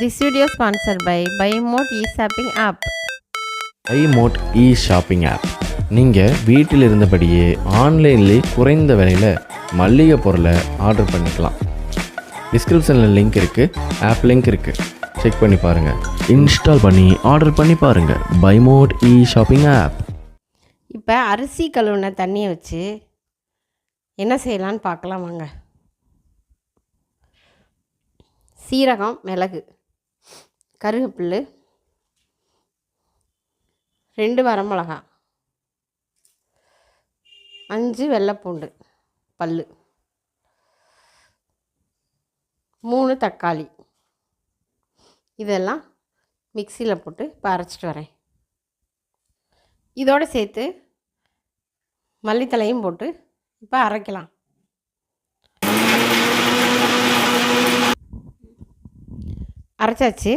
This video sponsored by BuyMode e-shopping app. BuyMode e shopping app நீங்கள் வீட்டில் இருந்தபடியே ஆன்லைன்லேயே குறைந்த விலையில் மல்லிகை பொருளை ஆர்டர் பண்ணிக்கலாம். டிஸ்கிரிப்ஷனில் லிங்க் இருக்குது ஆப் லிங்க் இருக்குது செக் பண்ணி பாருங்கள் இன்ஸ்டால் பண்ணி ஆர்டர் பண்ணி பாருங்கள் பைமோட் இ ஷாப்பிங் ஆப் இப்போ அரிசி கழுவுன தண்ணியை வச்சு என்ன செய்யலான்னு பார்க்கலாம் வாங்க. சீரகம் மிளகு. கருவேப்பில்லு ரெண்டு வரமிளகா அஞ்சு வெள்ளைப்பூண்டு பல் மூணு தக்காளி. இதெல்லாம் மிக்சியில் போட்டு இப்போ அரைச்சிட்டு வரேன். இதோடு சேர்த்து மல்லித்தலையும் போட்டு இப்போ அரைக்கலாம். அரைச்சாச்சு.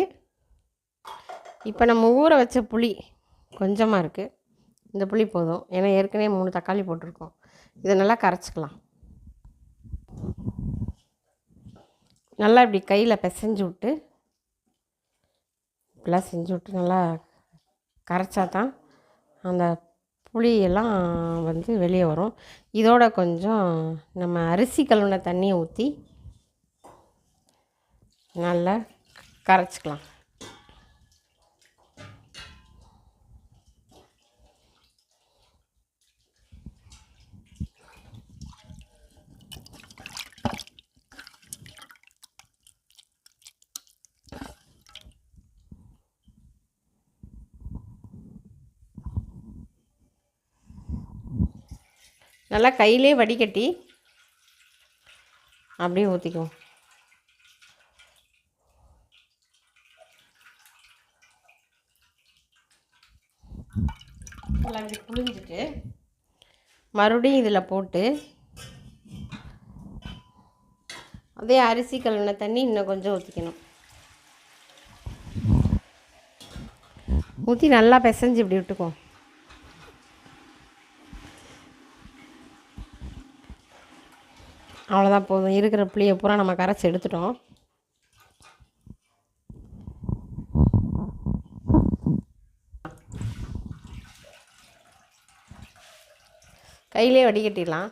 இப்போ நம்ம ஊற வச்ச புளி கொஞ்சமாக இருக்குது இந்த புளி போதும். ஏன்னா ஏற்கனவே மூணு தக்காளி போட்டிருக்கோம். இதை நல்லா கரைச்சிக்கலாம். நல்லா இப்படி கையில் பிசைஞ்சு விட்டு இப்படிலாம் செஞ்சு விட்டு நல்லா கரைச்சா தான் அந்த புளியெல்லாம் வந்து வெளியே வரும். இதோட கொஞ்சம் நம்ம அரிசி கழுவின தண்ணியை ஊற்றி நல்லா கரைச்சிக்கலாம். நல்லா கையிலே வடிகட்டி அப்படியே ஊற்றிக்குவோம் நல்லா இப்படி புழிஞ்சிட்டு மறுபடியும் இதில் போட்டு அதே அரிசி கழுவின தண்ணி இன்னும் கொஞ்சம் ஊற்றிக்கணும் ஊற்றி நல்லா பிசைஞ்சு இப்படி விட்டுக்குவோம் அவ்வளோதான் போதும். இருக்கிற புளியை பூரா நம்ம கரைச்சி எடுத்துட்டோம். கையிலே வடிகட்டிடலாம்.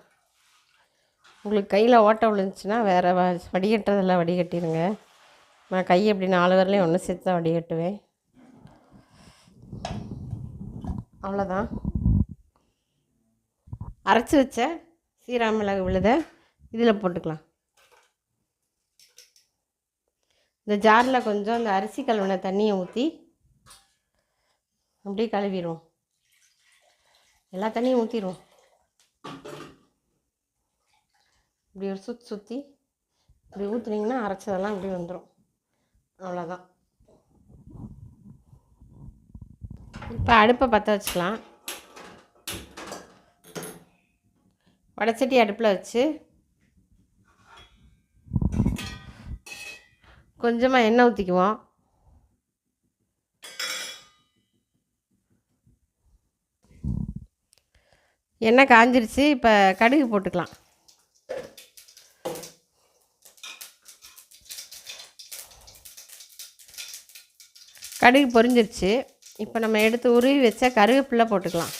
உங்களுக்கு கையில் ஓட்டை விழுந்துச்சுன்னா வேறு வ வடிகட்டுறதெல்லாம் வடிகட்டிடுங்க. நான் கை எப்படி நாலு வரலையும் ஒன்று சேர்த்து தான் வடிகட்டுவேன். அவ்வளோதான் அரைச்சி வச்ச சீரா மிளகு விழுதை இதில் போட்டுக்கலாம். இந்த ஜாரில் கொஞ்சம் இந்த அரிசி கழுவின தண்ணியை ஊற்றி அப்படியே கழுவிடுவோம். எல்லா தண்ணியும் ஊற்றிடுவோம். இப்படி ஒரு சுற்றி சுற்றி இப்படி ஊற்றுனீங்கன்னா அரைச்சதெல்லாம் இப்படி வந்துடும் அவ்வளோதான். இப்போ அடுப்பை பற்ற வச்சுக்கலாம். வடச்சட்டி அடுப்பில் வச்சு கொஞ்சமாக எண்ணெய் ஊற்றிக்குவோம் எண்ணெய் காஞ்சிருச்சு இப்போ கடுகு போட்டுக்கலாம். கடுகு பொரிஞ்சிருச்சு. இப்போ நம்ம எடுத்து உருவி வச்ச கருவேப்பிலை போட்டுக்கலாம்.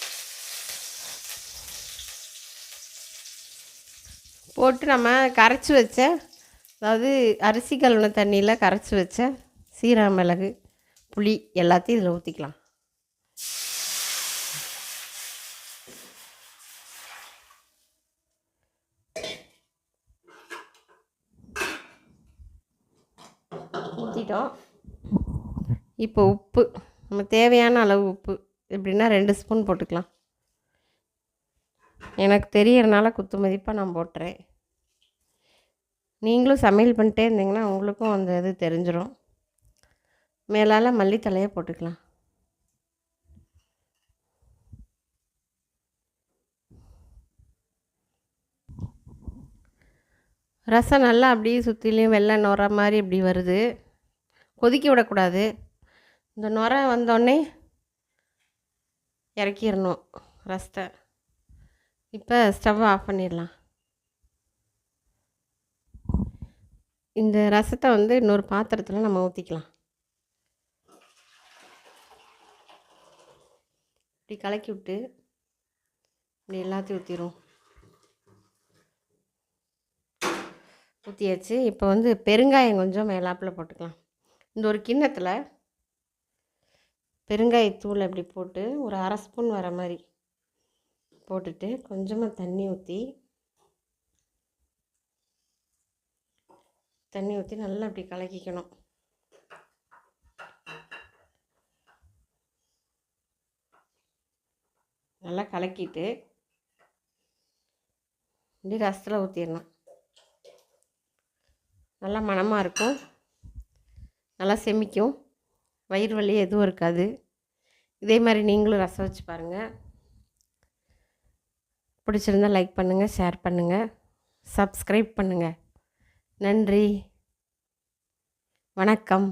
போட்டு நம்ம கரைச்சி வச்ச அதாவது அரிசி கழுவின தண்ணியில் கரைச்சி வச்ச சீரக மிளகு புளி எல்லாத்தையும் இதில் ஊற்றிக்கலாம் ஊற்றிட்டோம் இப்போ உப்பு நம்ம தேவையான அளவு உப்பு எப்படின்னா ரெண்டு ஸ்பூன் போட்டுக்கலாம். எனக்கு தெரியறனால குத்து மதிப்பாக நான் போட்டுறேன். நீங்களும் சமையல் பண்ணிட்டே இருந்தீங்கன்னா உங்களுக்கும் அந்த இது தெரிஞ்சிடும் மேலால் மல்லித்தலையை போட்டுக்கலாம். ரசம் நல்லா அப்படியே சுற்றிலையும் வெள்ளை நுர மாதிரி இப்படி வருது. கொதிக்க விடக்கூடாது. இந்த நுர வந்தோடனே இறக்கிடணும் ரசத்தை. இப்போ ஸ்டவ் ஆஃப் பண்ணிடலாம். இந்த ரசத்தை வந்து இன்னொரு பாத்திரத்தில் நம்ம ஊற்றிக்கலாம் இப்படி கலக்கி விட்டு இப்படி எல்லாத்தையும் ஊற்றிடும் ஊற்றியாச்சு இப்போ வந்து பெருங்காயம் கொஞ்சம் மேலாப்பில் போட்டுக்கலாம். இந்த ஒரு கிண்ணத்தில் பெருங்காயத்தூள் இப்படி போட்டு ஒரு அரை ஸ்பூன் வர மாதிரி போட்டுட்டு கொஞ்சமாக தண்ணி ஊற்றி தண்ணி ஊற்றி நல்லா அப்படி கலக்கிக்கணும். நல்லா கலக்கிட்டு இப்படி ரசத்தில் ஊற்றிடணும் நல்லா மணமாக இருக்கும். நல்லா செமிக்கும். வயிறு வலி எதுவும் இருக்காது. இதே மாதிரி நீங்களும் ரசம் வச்சு பாருங்கள் பிடிச்சிருந்தா லைக் பண்ணுங்கள் ஷேர் பண்ணுங்கள் சப்ஸ்கிரைப் பண்ணுங்கள் நன்றி. வணக்கம்.